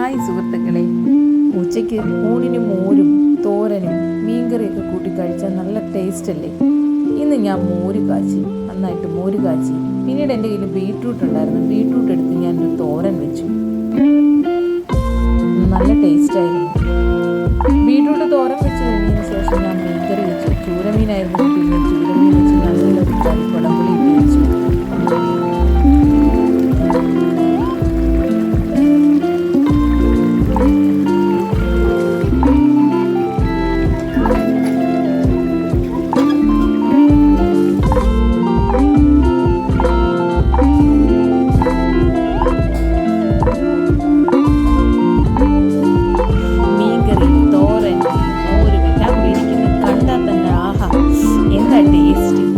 Hi സുഹൃത്തുക്കളെ. ഉച്ചയ്ക്ക് ഊണിനും മോരും തോരനും മീൻകറിയൊക്കെ കൂട്ടി കഴിച്ചാൽ നല്ല ടേസ്റ്റ് അല്ലേ ഇന്ന് ഞാൻ മോര് കാച്ചി നന്നായിട്ട് മോര് കാച്ചി. പിന്നീട് എന്റെ കയ്യിൽ ബീട്രൂട്ട് ഉണ്ടായിരുന്നു. ബീട്രൂട്ട് എടുത്ത് ഒരു തോരൻ വെച്ചു. നല്ല ടേസ്റ്റ് ആയിരുന്നു ബീട്രൂട്ട് തോരൻ വെച്ച് കഴിഞ്ഞതിന് ശേഷം ഞാൻ മീൻകറി വെച്ചു. ചൂരമീനായിരുന്നു ടേസ്റ്റ്